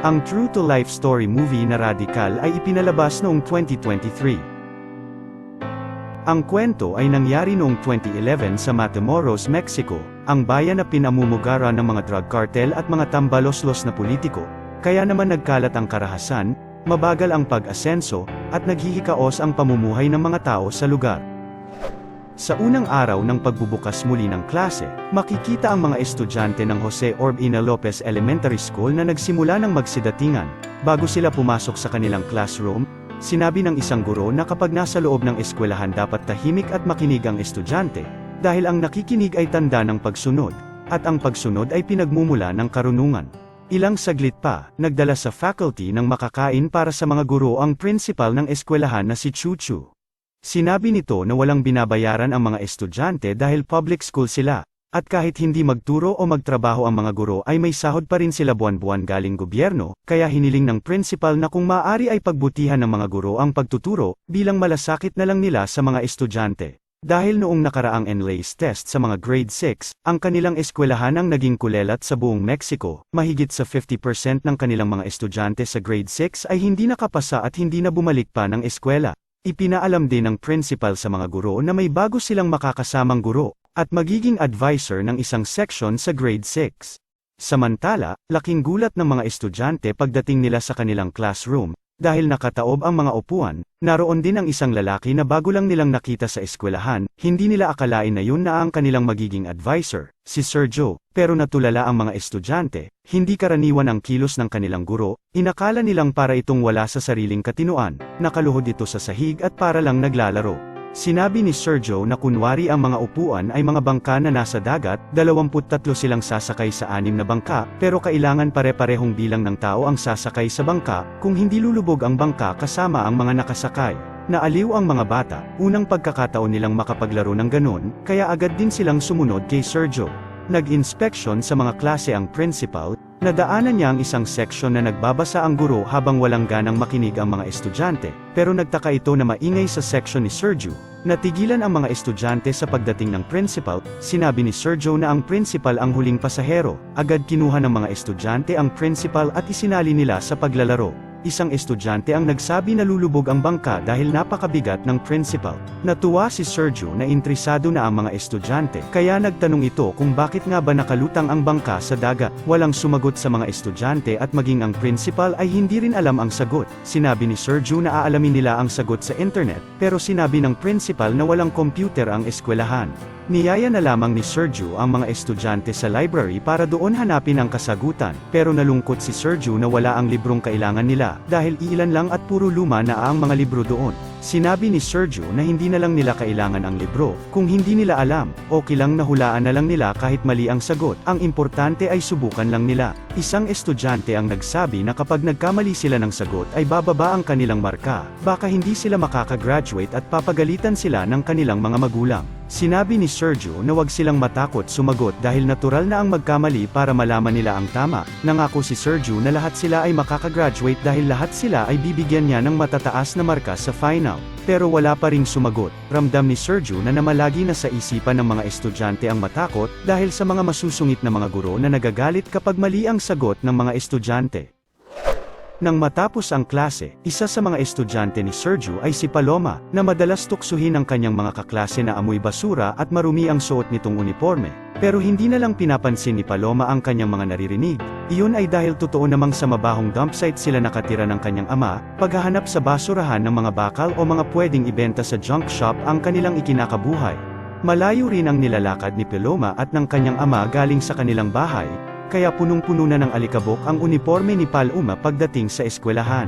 Ang true-to-life story movie na Radical ay ipinalabas noong 2023. Ang kwento ay nangyari noong 2011 sa Matamoros, Mexico, ang bayan na pinamumugaran ng mga drug cartel at mga tambaloslos na politiko, kaya naman nagkalat ang karahasan, mabagal ang pag-asenso, at naghihikaos ang pamumuhay ng mga tao sa lugar. Sa unang araw ng pagbubukas muli ng klase, makikita ang mga estudyante ng Jose Orbina Lopez Elementary School na nagsimula ng magsidatingan. Bago sila pumasok sa kanilang classroom, sinabi ng isang guro na kapag nasa loob ng eskwelahan dapat tahimik at makinig ang estudyante, dahil ang nakikinig ay tanda ng pagsunod, at ang pagsunod ay pinagmumula ng karunungan. Ilang saglit pa, nagdala sa faculty ng makakain para sa mga guro ang principal ng eskwelahan na si Chuchu. Sinabi nito na walang binabayaran ang mga estudyante dahil public school sila, at kahit hindi magturo o magtrabaho ang mga guro ay may sahod pa rin sila buwan-buwan galing gobyerno, kaya hiniling ng principal na kung maaari ay pagbutihan ng mga guro ang pagtuturo, bilang malasakit na lang nila sa mga estudyante. Dahil noong nakaraang NLACE test sa mga grade 6, ang kanilang eskwelahan ang naging kulelat sa buong Mexico, mahigit sa 50% ng kanilang mga estudyante sa grade 6 ay hindi nakapasa at hindi na bumalik pa ng eskwela. Ipinaalam din ng principal sa mga guro na may bago silang makakasamang guro, at magiging advisor ng isang section sa grade 6. Samantala, laking gulat ng mga estudyante pagdating nila sa kanilang classroom, dahil nakataob ang mga upuan, naroon din ang isang lalaki na bago lang nilang nakita sa eskwelahan, hindi nila akalain na yun na ang kanilang magiging advisor, si Sergio, pero natulala ang mga estudyante, hindi karaniwan ang kilos ng kanilang guro, inakala nilang para itong wala sa sariling katinuan, nakaluhod ito sa sahig at para lang naglalaro. Sinabi ni Sergio na kunwari ang mga upuan ay mga bangka na nasa dagat, 23 silang sasakay sa anim na bangka, pero kailangan pare-parehong bilang ng tao ang sasakay sa bangka, kung hindi lulubog ang bangka kasama ang mga nakasakay. Naaliw ang mga bata, unang pagkakataon nilang makapaglaro ng ganon, kaya agad din silang sumunod kay Sergio. Nag-inspection sa mga klase ang principal, nadaanan niya ang isang section na nagbabasa ang guro habang walang ganang makinig ang mga estudyante, pero nagtaka ito na maingay sa section ni Sergio. Natigilan ang mga estudyante sa pagdating ng principal, sinabi ni Sergio na ang principal ang huling pasahero, agad kinuha ng mga estudyante ang principal at isinali nila sa paglalaro. Isang estudyante ang nagsabi na lulubog ang bangka dahil napakabigat ng principal. Natuwa si Sergio na interesado na ang mga estudyante, kaya nagtanong ito kung bakit nga ba nakalutang ang bangka sa dagat. Walang sumagot sa mga estudyante at maging ang principal ay hindi rin alam ang sagot. Sinabi ni Sergio na aalamin nila ang sagot sa internet, pero sinabi ng principal na walang computer ang eskwelahan. Niyaya na lamang ni Sergio ang mga estudyante sa library para doon hanapin ang kasagutan, pero nalungkot si Sergio na wala ang librong kailangan nila, dahil iilan lang at puro luma na ang mga libro doon. Sinabi ni Sergio na hindi na lang nila kailangan ang libro, kung hindi nila alam, okay lang nahulaan na lang nila kahit mali ang sagot, ang importante ay subukan lang nila. Isang estudyante ang nagsabi na kapag nagkamali sila ng sagot ay bababa ang kanilang marka, baka hindi sila makakagraduate at papagalitan sila ng kanilang mga magulang. Sinabi ni Sergio na wag silang matakot sumagot dahil natural na ang magkamali para malaman nila ang tama. Nangako si Sergio na lahat sila ay makakagraduate dahil lahat sila ay bibigyan niya ng matataas na marka sa final. Pero wala pa ring sumagot. Ramdam ni Sergio na namalagi na sa isipan ng mga estudyante ang matakot dahil sa mga masusungit na mga guro na nagagalit kapag mali ang sagot ng mga estudyante. Nang matapos ang klase, isa sa mga estudyante ni Sergio ay si Paloma, na madalas tuksuhin ang kanyang mga kaklase na amoy basura at marumi ang suot nitong uniforme. Pero hindi na lang pinapansin ni Paloma ang kanyang mga naririnig. Iyon ay dahil totoo namang sa mabahong dump site sila nakatira ng kanyang ama, paghahanap sa basurahan ng mga bakal o mga pwedeng ibenta sa junk shop ang kanilang ikinakabuhay. Malayo rin ang nilalakad ni Paloma at ng kanyang ama galing sa kanilang bahay, kaya punong-puno na ng alikabok ang uniforme ni Paloma pagdating sa eskwelahan.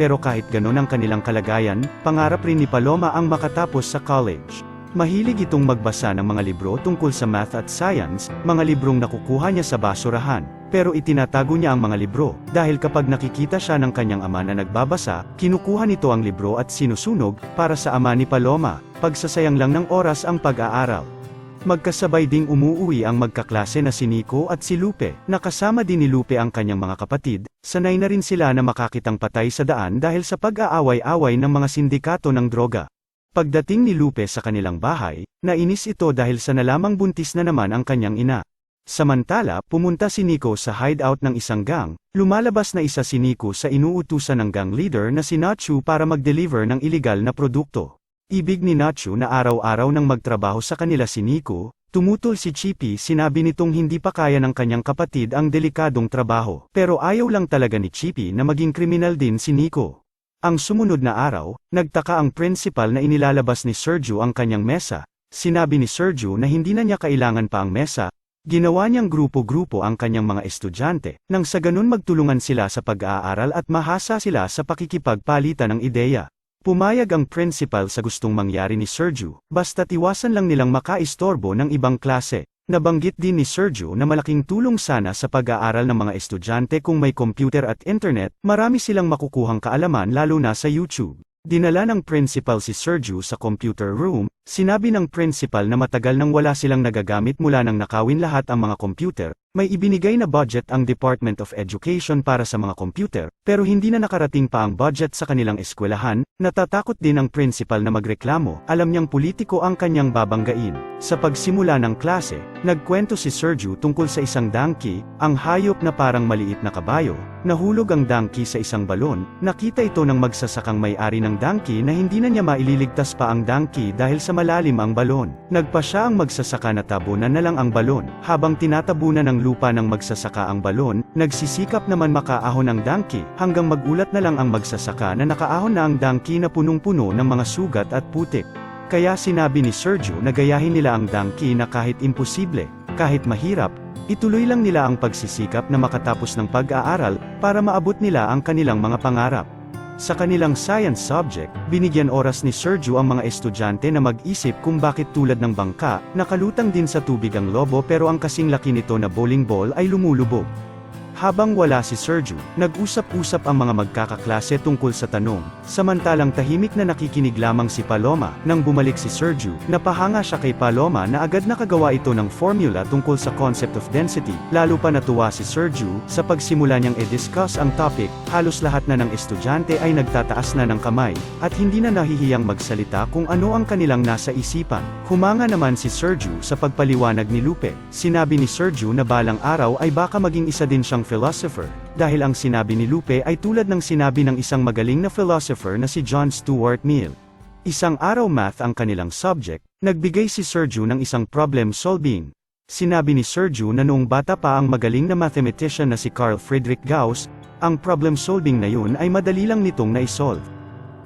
Pero kahit ganon ang kanilang kalagayan, pangarap rin ni Paloma ang makatapos sa college. Mahilig itong magbasa ng mga libro tungkol sa math at science, mga librong nakukuha niya sa basurahan, pero itinatago niya ang mga libro, dahil kapag nakikita siya ng kanyang ama na nagbabasa, kinukuha nito ang libro at sinusunog, para sa ama ni Paloma, pagsasayang lang ng oras ang pag-aaral. Magkasabay ding umuuwi ang magkaklase na si Nico at si Lupe, nakasama din ni Lupe ang kanyang mga kapatid, sanay na rin sila na makakitang patay sa daan dahil sa pag-aaway-away ng mga sindikato ng droga. Pagdating ni Lupe sa kanilang bahay, nainis ito dahil sa nalamang buntis na naman ang kanyang ina. Samantala, pumunta si Nico sa hideout ng isang gang, lumalabas na isa si Nico sa inuutusan ng gang leader na si Nacho para mag-deliver ng iligal na produkto. Ibig ni Nacho na araw-araw nang magtrabaho sa kanila si Nico, tumutol si Chippy sinabi nitong hindi pa kaya ng kanyang kapatid ang delikadong trabaho. Pero ayaw lang talaga ni Chippy na maging kriminal din si Nico. Ang sumunod na araw, nagtaka ang principal na inilalabas ni Sergio ang kanyang mesa. Sinabi ni Sergio na hindi na niya kailangan pa ang mesa, Ginawa niyang grupo-grupo ang kanyang mga estudyante, nang sa ganun magtulungan sila sa pag-aaral at mahasa sila sa pakikipagpalitan ng ideya. Pumayag ang principal sa gustong mangyari ni Sergio, basta't iwasan lang nilang makaistorbo ng ibang klase. Nabanggit din ni Sergio na malaking tulong sana sa pag-aaral ng mga estudyante kung may computer at internet, marami silang makukuhang kaalaman lalo na sa YouTube. Dinala ng principal si Sergio sa computer room, sinabi ng principal na matagal nang wala silang nagagamit mula nang nakawin lahat ang mga computer, may ibinigay na budget ang Department of Education para sa mga computer, pero hindi na nakarating pa ang budget sa kanilang eskwelahan, natatakot din ang principal na magreklamo, alam niyang politiko ang kanyang babanggain. Sa pagsimula ng klase, nagkwento si Sergio tungkol sa isang donkey, ang hayop na parang maliit na kabayo, nahulog ang donkey sa isang balon, nakita ito ng magsasakang may-ari ng donkey na hindi na niya maililigtas pa ang donkey dahil sa malalim ang balon. Nagpa siya ang magsasaka na tabunan na lang ang balon, habang tinatabunan ng lupa ng magsasaka ang balon, nagsisikap naman makaahon ang donkey, hanggang magulat na lang ang magsasaka na nakaahon na ang donkey na punong-puno ng mga sugat at putik. Kaya sinabi ni Sergio na gayahin nila ang donkey na kahit imposible, kahit mahirap, ituloy lang nila ang pagsisikap na makatapos ng pag-aaral, para maabot nila ang kanilang mga pangarap. Sa kanilang science subject, binigyan oras ni Sergio ang mga estudyante na mag-isip kung bakit tulad ng bangka, nakalutang din sa tubig ang lobo pero ang kasing laki nito na bowling ball ay lumulubog. Habang wala si Sergio, nag-usap-usap ang mga magkakaklase tungkol sa tanong, samantalang tahimik na nakikinig lamang si Paloma, nang bumalik si Sergio, napahanga siya kay Paloma na agad nakagawa ito ng formula tungkol sa concept of density, lalo pa natuwa si Sergio, sa pagsimula niyang i-discuss ang topic, halos lahat na ng estudyante ay nagtataas na ng kamay, at hindi na nahihiyang magsalita kung ano ang kanilang nasa isipan. Humanga naman si Sergio sa pagpaliwanag ni Lupe, sinabi ni Sergio na balang araw ay baka maging isa din siyang philosopher, dahil ang sinabi ni Lupe ay tulad ng sinabi ng isang magaling na philosopher na si John Stuart Mill. Isang araw math ang kanilang subject, nagbigay si Sergio ng isang problem solving. Sinabi ni Sergio na noong bata pa ang magaling na mathematician na si Carl Friedrich Gauss, ang problem solving na yun ay madali lang nitong na-solve.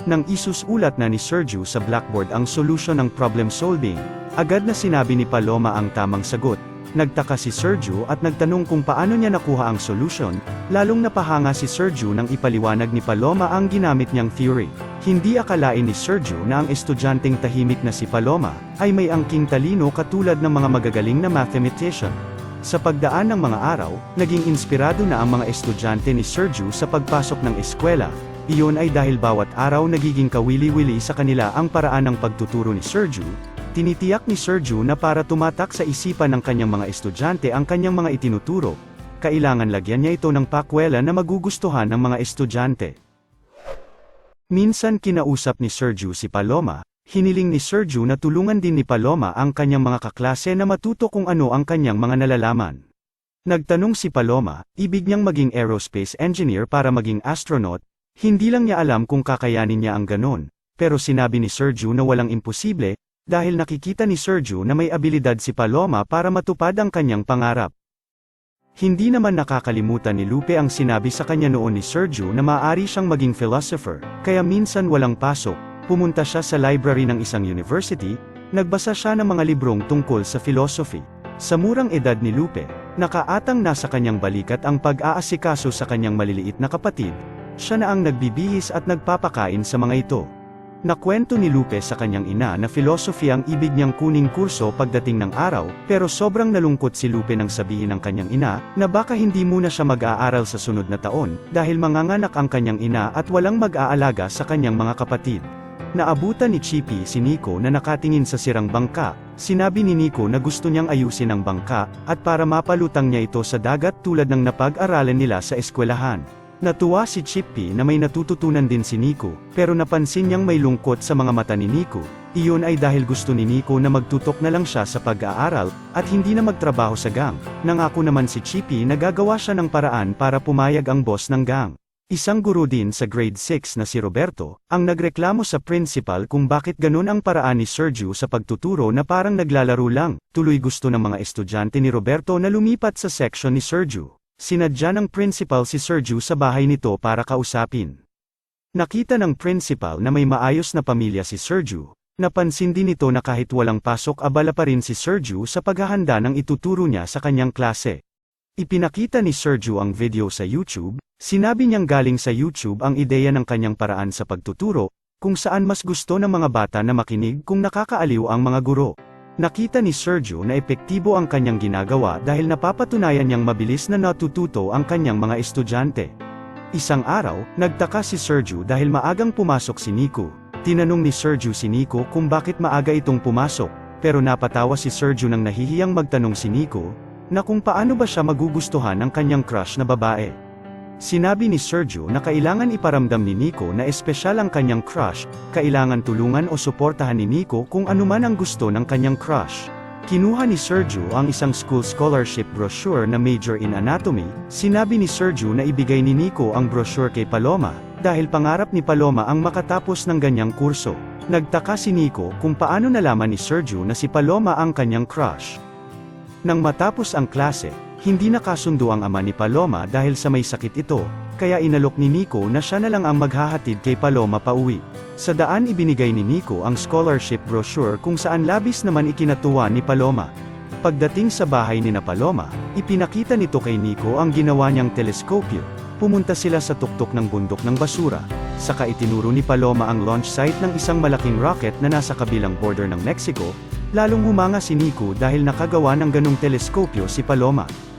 Nang isusulat na ni Sergio sa blackboard ang solusyon ng problem solving, agad na sinabi ni Paloma ang tamang sagot, Nagtaka si Sergio at nagtanong kung paano niya nakuha ang solution, lalong napahanga si Sergio nang ipaliwanag ni Paloma ang ginamit niyang theory. Hindi akalain ni Sergio na ang estudyanteng tahimik na si Paloma, ay may angking talino katulad ng mga magagaling na mathematician. Sa pagdaan ng mga araw, naging inspirado na ang mga estudyante ni Sergio sa pagpasok ng eskwela, iyon ay dahil bawat araw nagiging kawili-wili sa kanila ang paraan ng pagtuturo ni Sergio, Tinitiyak ni Sergio na para tumatak sa isipan ng kanyang mga estudyante ang kanyang mga itinuturo, kailangan lagyan niya ito ng pakwela na magugustuhan ng mga estudyante. Minsan kinausap ni Sergio si Paloma, hiniling ni Sergio na tulungan din ni Paloma ang kanyang mga kaklase na matuto kung ano ang kanyang mga nalalaman. Nagtanong si Paloma, ibig niyang maging aerospace engineer para maging astronaut, hindi lang niya alam kung kakayanin niya ang ganon, pero sinabi ni Sergio na walang imposible, dahil nakikita ni Sergio na may abilidad si Paloma para matupad ang kanyang pangarap. Hindi naman nakakalimutan ni Lupe ang sinabi sa kanya noon ni Sergio na maaari siyang maging philosopher, kaya minsan walang pasok, pumunta siya sa library ng isang university, nagbasa siya ng mga librong tungkol sa philosophy. Sa murang edad ni Lupe, nakaatang nasa kanyang balikat ang pag-aasikaso sa kanyang maliliit na kapatid, siya na ang nagbibihis at nagpapakain sa mga ito. Nakwento ni Lupe sa kanyang ina na philosophy ang ibig niyang kuning kurso pagdating ng araw, pero sobrang nalungkot si Lupe nang sabihin ng kanyang ina, na baka hindi muna siya mag-aaral sa sunod na taon, dahil manganganak ang kanyang ina at walang mag-aalaga sa kanyang mga kapatid. Naabutan ni Chippy si Nico na nakatingin sa sirang bangka, sinabi ni Nico na gusto niyang ayusin ang bangka, at para mapalutang niya ito sa dagat tulad ng napag-aralan nila sa eskwelahan. Natuwa si Chippy na may natututunan din si Nico, pero napansin niyang may lungkot sa mga mata ni Nico. Iyon ay dahil gusto ni Nico na magtutok na lang siya sa pag-aaral, at hindi na magtrabaho sa gang. Nangako naman si Chippy na gagawa siya ng paraan para pumayag ang boss ng gang. Isang guro din sa grade 6 na si Roberto, ang nagreklamo sa principal kung bakit ganun ang paraan ni Sergio sa pagtuturo na parang naglalaro lang. Tuloy gusto ng mga estudyante ni Roberto na lumipat sa section ni Sergio. Sinadya ng principal si Sergio sa bahay nito para kausapin. Nakita ng principal na may maayos na pamilya si Sergio, napansin din ito na kahit walang pasok abala pa rin si Sergio sa paghahanda ng ituturo niya sa kanyang klase. Ipinakita ni Sergio ang video sa YouTube, sinabi niyang galing sa YouTube ang ideya ng kanyang paraan sa pagtuturo, kung saan mas gusto ng mga bata na makinig kung nakakaaliw ang mga guro. Nakita ni Sergio na epektibo ang kanyang ginagawa dahil napapatunayan niyang mabilis na natututo ang kanyang mga estudyante. Isang araw, nagtaka si Sergio dahil maagang pumasok si Nico. Tinanong ni Sergio si Nico kung bakit maaga itong pumasok, pero napatawa si Sergio nang nahihiyang magtanong si Nico, na kung paano ba siya magugustuhan ng kanyang crush na babae. Sinabi ni Sergio na kailangan iparamdam ni Nico na espesyal ang kanyang crush, kailangan tulungan o suportahan ni Nico kung anuman ang gusto ng kanyang crush. Kinuha ni Sergio ang isang school scholarship brochure na major in anatomy, sinabi ni Sergio na ibigay ni Nico ang brochure kay Paloma, dahil pangarap ni Paloma ang makatapos ng ganyang kurso. Nagtaka si Nico kung paano nalaman ni Sergio na si Paloma ang kanyang crush. Nang matapos ang klase, hindi nakasundo ang ama ni Paloma dahil sa may sakit ito, kaya inalok ni Nico na siya na lang ang maghahatid kay Paloma pauwi. Sa daan ibinigay ni Nico ang scholarship brochure kung saan labis naman ikinatuwa ni Paloma. Pagdating sa bahay ni na Paloma, ipinakita nito kay Nico ang ginawa niyang teleskopyo. Pumunta sila sa tuktok ng bundok ng basura, saka itinuro ni Paloma ang launch site ng isang malaking rocket na nasa kabilang border ng Mexico, lalong humanga si Nico dahil nakagawa ng ganong teleskopyo si Paloma.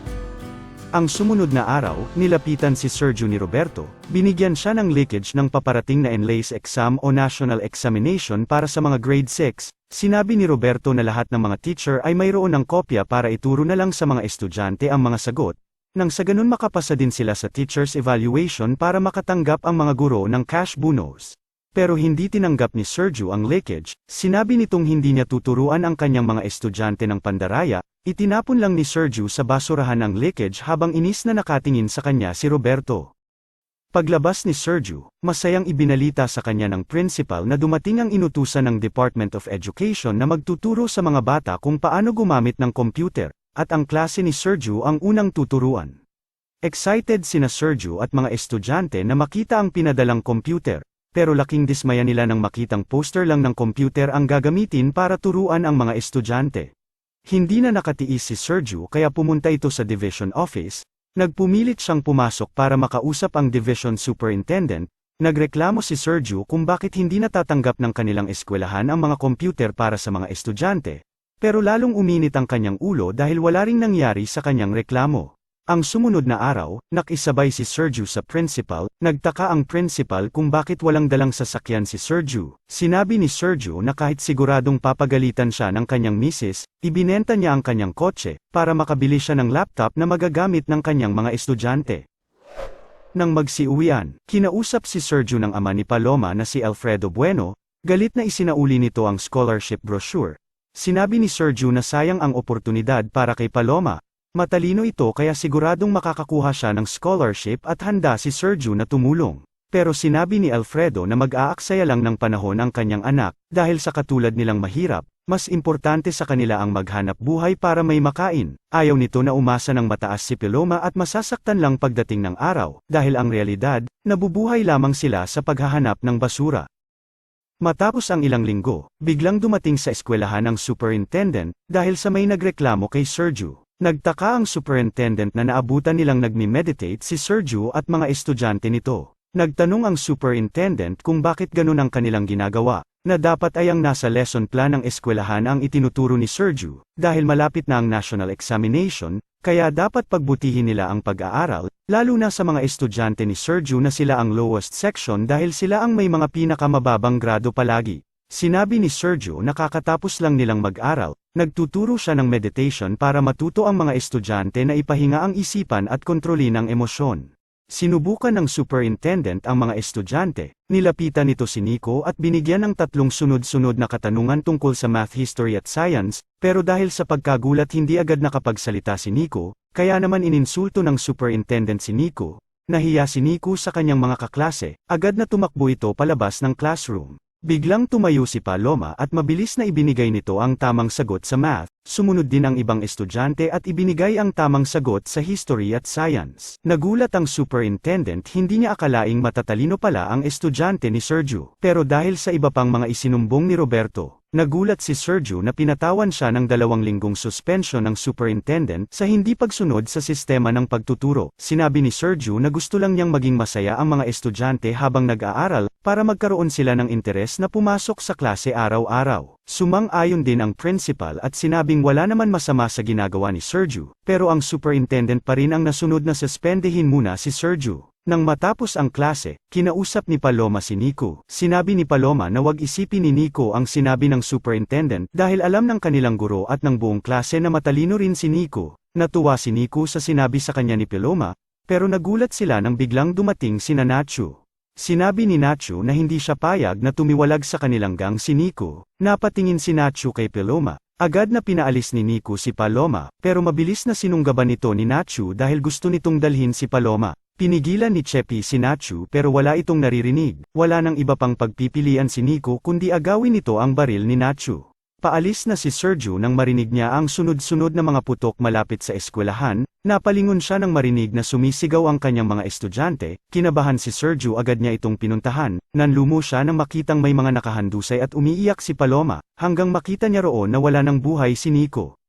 Ang sumunod na araw, nilapitan si Sergio ni Roberto, binigyan siya ng leakage ng paparating na Enlace exam o National Examination para sa mga grade 6. Sinabi ni Roberto na lahat ng mga teacher ay mayroon ng kopya para ituro na lang sa mga estudyante ang mga sagot, nang sa ganun makapasa din sila sa teacher's evaluation para makatanggap ang mga guro ng cash bonus. Pero hindi tinanggap ni Sergio ang leakage, sinabi nitong hindi niya tuturuan ang kanyang mga estudyante ng pandaraya, itinapon lang ni Sergio sa basurahan ang leakage habang inis na nakatingin sa kanya si Roberto. Paglabas ni Sergio, masayang ibinalita sa kanya ng principal na dumating ang inutusan ng Department of Education na magtuturo sa mga bata kung paano gumamit ng computer, at ang klase ni Sergio ang unang tuturuan. Excited sina Sergio at mga estudyante na makita ang pinadalang computer, pero laking dismaya nila nang makitang poster lang ng computer ang gagamitin para turuan ang mga estudyante. Hindi na nakatiis si Sergio kaya pumunta ito sa division office, nagpumilit siyang pumasok para makausap ang division superintendent, nagreklamo si Sergio kung bakit hindi natatanggap ng kanilang eskwelahan ang mga computer para sa mga estudyante, pero lalong uminit ang kanyang ulo dahil wala ring nangyari sa kanyang reklamo. Ang sumunod na araw, nakisabay si Sergio sa principal, nagtaka ang principal kung bakit walang dalang sasakyan si Sergio. Sinabi ni Sergio na kahit siguradong papagalitan siya ng kanyang misis, ibinenta niya ang kanyang kotse, para makabili siya ng laptop na magagamit ng kanyang mga estudyante. Nang magsiuwian, kinausap si Sergio ng ama ni Paloma na si Alfredo Bueno, galit na isinauli nito ang scholarship brochure. Sinabi ni Sergio na sayang ang oportunidad para kay Paloma, Matalino ito kaya siguradong makakakuha siya ng scholarship at handa si Sergio na tumulong. Pero sinabi ni Alfredo na mag-aaksaya lang ng panahon ang kanyang anak, dahil sa katulad nilang mahirap, mas importante sa kanila ang maghanap buhay para may makain. Ayaw nito na umasa ng mataas si Paloma at masasaktan lang pagdating ng araw, dahil ang realidad, nabubuhay lamang sila sa paghahanap ng basura. Matapos ang ilang linggo, biglang dumating sa eskwelahan ang superintendent, dahil sa may nagreklamo kay Sergio. Nagtaka ang superintendent na naabutan nilang nagmi-meditate si Sergio at mga estudyante nito. Nagtanong ang superintendent kung bakit ganun ang kanilang ginagawa, na dapat ay ang nasa lesson plan ng eskwelahan ang itinuturo ni Sergio, dahil malapit na ang national examination, kaya dapat pagbutihin nila ang pag-aaral, lalo na sa mga estudyante ni Sergio na sila ang lowest section dahil sila ang may mga pinakamababang grado palagi. Sinabi ni Sergio na kakatapos lang nilang mag-aral, nagtuturo siya ng meditation para matuto ang mga estudyante na ipahinga ang isipan at kontrolin ang emosyon. Sinubukan ng superintendent ang mga estudyante, nilapitan nito si Nico at binigyan ng tatlong sunod-sunod na katanungan tungkol sa math history at science, pero dahil sa pagkagulat hindi agad nakapagsalita si Nico, kaya naman ininsulto ng superintendent si Nico. Nahiya si Nico sa kanyang mga kaklase, agad na tumakbo ito palabas ng classroom. Biglang tumayo si Paloma at mabilis na ibinigay nito ang tamang sagot sa math, sumunod din ang ibang estudyante at ibinigay ang tamang sagot sa history at science. Nagulat ang superintendent hindi niya akalaing matatalino pala ang estudyante ni Sergio. Pero dahil sa iba pang mga isinumbong ni Roberto, nagulat si Sergio na pinatawan siya ng dalawang linggong suspension ng superintendent sa hindi pagsunod sa sistema ng pagtuturo. Sinabi ni Sergio na gusto lang niyang maging masaya ang mga estudyante habang nag-aaral, para magkaroon sila ng interes na pumasok sa klase araw-araw. Sumang-ayon din ang principal at sinabing wala naman masama sa ginagawa ni Sergio, pero ang superintendent pa rin ang nasunod na suspendehin muna si Sergio. Nang matapos ang klase, kinausap ni Paloma si Nico. Sinabi ni Paloma na wag isipin ni Nico ang sinabi ng superintendent dahil alam ng kanilang guro at ng buong klase na matalino rin si Nico. Natuwa si Nico sa sinabi sa kanya ni Paloma, pero nagulat sila nang biglang dumating si Nacho. Sinabi ni Nacho na hindi siya payag na tumiwalag sa kanilang gang si Nico. Napatingin si Nacho kay Paloma. Agad na pinaalis ni Nico si Paloma, pero mabilis na sinunggaban ito ni Nacho dahil gusto nitong dalhin si Paloma. Pinigilan ni Chepi si Nacho pero wala itong naririnig. Wala nang iba pang pagpipilian si Nico kundi agawin nito ang baril ni Nacho. Paalis na si Sergio nang marinig niya ang sunod-sunod na mga putok malapit sa eskwelahan, napalingon siya nang marinig na sumisigaw ang kanyang mga estudyante, kinabahan si Sergio agad niya itong pinuntahan, nanlumo siya nang makitang may mga nakahandusay at umiiyak si Paloma, hanggang makita niya roon na wala ng buhay si Nico.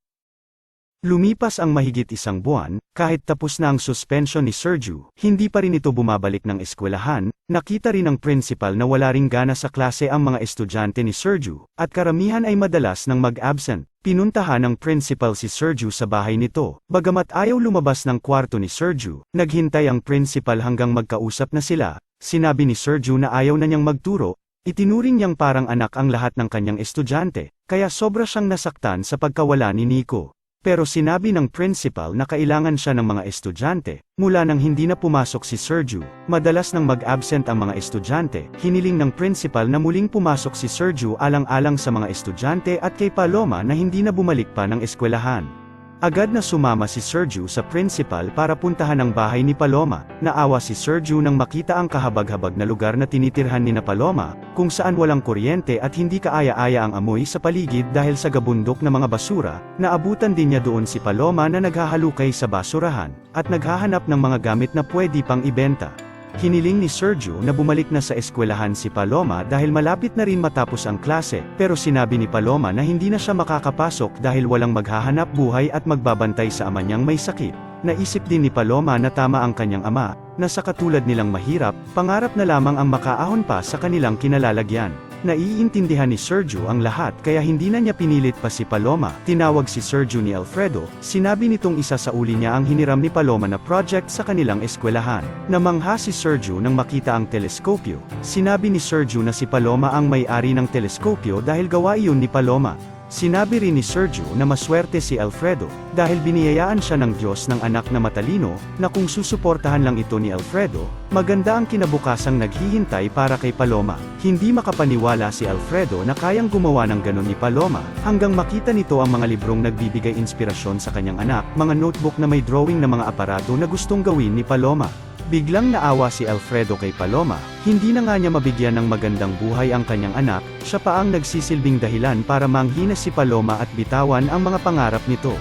Lumipas ang mahigit isang buwan, kahit tapos na ang suspension ni Sergio, hindi pa rin ito bumabalik ng eskwelahan, nakita rin ng principal na wala ring gana sa klase ang mga estudyante ni Sergio, at karamihan ay madalas nang mag-absent. Pinuntahan ng principal si Sergio sa bahay nito, bagamat ayaw lumabas ng kwarto ni Sergio, naghintay ang principal hanggang magkausap na sila, sinabi ni Sergio na ayaw na niyang magturo, itinuring niyang parang anak ang lahat ng kanyang estudyante, kaya sobra siyang nasaktan sa pagkawala ni Nico. Pero sinabi ng principal na kailangan siya ng mga estudyante, mula nang hindi na pumasok si Sergio, madalas nang mag-absent ang mga estudyante, hiniling ng principal na muling pumasok si Sergio alang-alang sa mga estudyante at kay Paloma na hindi na bumalik pa ng eskwelahan. Agad na sumama si Sergio sa principal para puntahan ang bahay ni Paloma. Naawa si Sergio nang makita ang kahabag-habag na lugar na tinitirhan ni na Paloma, kung saan walang kuryente at hindi kaaya-aya ang amoy sa paligid dahil sa gabundok na mga basura. Naabutan din niya doon si Paloma na naghahalukay sa basurahan, at naghahanap ng mga gamit na pwede pang ibenta. Hiniling ni Sergio na bumalik na sa eskwelahan si Paloma dahil malapit na rin matapos ang klase, pero sinabi ni Paloma na hindi na siya makakapasok dahil walang maghahanap buhay at magbabantay sa ama niyang may sakit. Naisip din ni Paloma na tama ang kanyang ama, na sa katulad nilang mahirap, pangarap na lamang ang makaahon pa sa kanilang kinalalagyan. Naiintindihan ni Sergio ang lahat kaya hindi na niya pinilit pa si Paloma. Tinawag si Sergio ni Alfredo, sinabi nitong isa sa uli niya ang hiniram ni Paloma na project sa kanilang eskwelahan. Namangha si Sergio nang makita ang teleskopyo. Sinabi ni Sergio na si Paloma ang may-ari ng teleskopyo dahil gawa iyon ni Paloma. Sinabi rin ni Sergio na maswerte si Alfredo, dahil biniyayaan siya ng Diyos ng anak na matalino, na kung susuportahan lang ito ni Alfredo, maganda ang kinabukasang naghihintay para kay Paloma. Hindi makapaniwala si Alfredo na kayang gumawa ng ganon ni Paloma, hanggang makita nito ang mga librong nagbibigay inspirasyon sa kanyang anak, mga notebook na may drawing ng mga aparato na gustong gawin ni Paloma. Biglang naawa si Alfredo kay Paloma, hindi na nga niya mabigyan ng magandang buhay ang kanyang anak, siya pa ang nagsisilbing dahilan para manghina si Paloma at bitawan ang mga pangarap nito.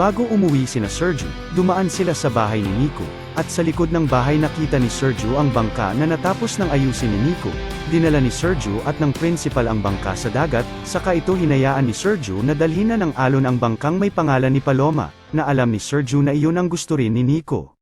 Bago umuwi sina Sergio, dumaan sila sa bahay ni Nico, at sa likod ng bahay nakita ni Sergio ang bangka na natapos ng ayusin ni Nico. Dinala ni Sergio at ng principal ang bangka sa dagat, saka ito hinayaan ni Sergio na dalhin na ng alon ang bangkang may pangalan ni Paloma, na alam ni Sergio na iyon ang gusto rin ni Nico.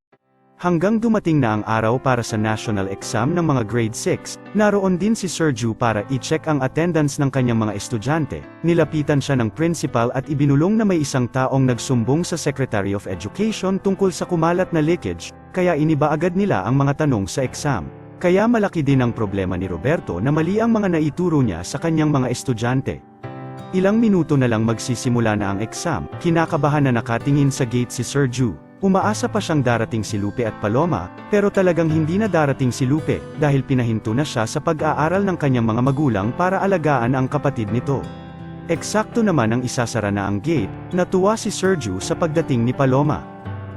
Hanggang dumating na ang araw para sa national exam ng mga grade 6, naroon din si Sergio para i-check ang attendance ng kanyang mga estudyante. Nilapitan siya ng principal at ibinulong na may isang taong nagsumbong sa Secretary of Education tungkol sa kumalat na leakage, kaya iniba agad nila ang mga tanong sa exam. Kaya malaki din ang problema ni Roberto na mali ang mga naituro niya sa kanyang mga estudyante. Ilang minuto na lang magsisimula na ang exam, kinakabahan na nakatingin sa gate si Sergio. Umaasa pa siyang darating si Lupe at Paloma, pero talagang hindi na darating si Lupe, dahil pinahinto na siya sa pag-aaral ng kanyang mga magulang para alagaan ang kapatid nito. Eksakto naman ang isasara na ang gate, natuwa si Sergio sa pagdating ni Paloma.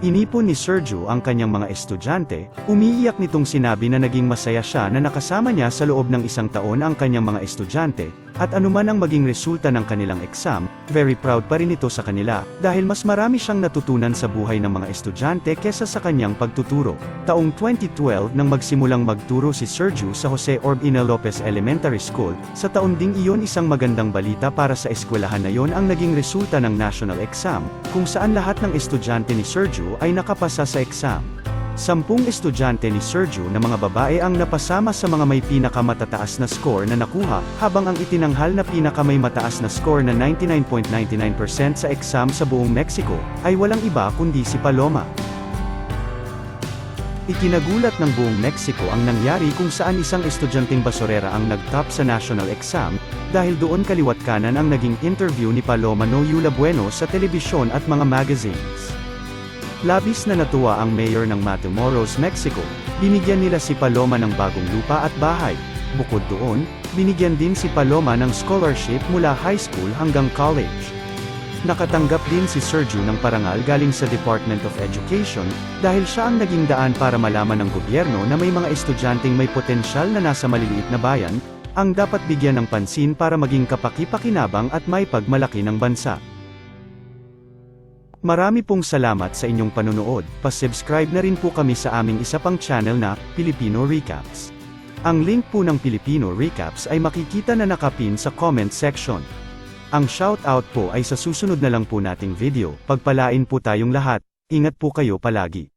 Inipon ni Sergio ang kanyang mga estudyante, umiiyak nitong sinabi na naging masaya siya na nakasama niya sa loob ng isang taon ang kanyang mga estudyante, at anuman ang maging resulta ng kanilang exam, very proud pa rin ito sa kanila, dahil mas marami siyang natutunan sa buhay ng mga estudyante kesa sa kanyang pagtuturo. Taong 2012 nang magsimulang magturo si Sergio sa Jose Orbina Lopez Elementary School, sa taon ding iyon isang magandang balita para sa eskwelahan na yon ang naging resulta ng national exam, kung saan lahat ng estudyante ni Sergio ay nakapasa sa exam. Sampung estudyante ni Sergio na mga babae ang napasama sa mga may pinakamatataas na score na nakuha, habang ang itinanghal na pinakamay mataas na score na 99.99% sa exam sa buong Mexico, ay walang iba kundi si Paloma. Ikinagulat ng buong Mexico ang nangyari kung saan isang estudyanteng basurera ang nag-top sa national exam, dahil doon kaliwat kanan ang naging interview ni Paloma Noyula Bueno sa telebisyon at mga magazines. Labis na natuwa ang mayor ng Matamoros, Mexico, binigyan nila si Paloma ng bagong lupa at bahay. Bukod doon, binigyan din si Paloma ng scholarship mula high school hanggang college. Nakatanggap din si Sergio ng parangal galing sa Department of Education, dahil siya ang naging daan para malaman ng gobyerno na may mga estudyanteng may potensyal na nasa maliliit na bayan, ang dapat bigyan ng pansin para maging kapaki-pakinabang at may pagmalaki ng bansa. Marami pong salamat sa inyong panunood, pasubscribe na rin po kami sa aming isa pang channel na, Filipino Recaps. Ang link po ng Filipino Recaps ay makikita na nakapin sa comment section. Ang shoutout po ay sa susunod na lang po nating video, pagpalain po tayong lahat, ingat po kayo palagi.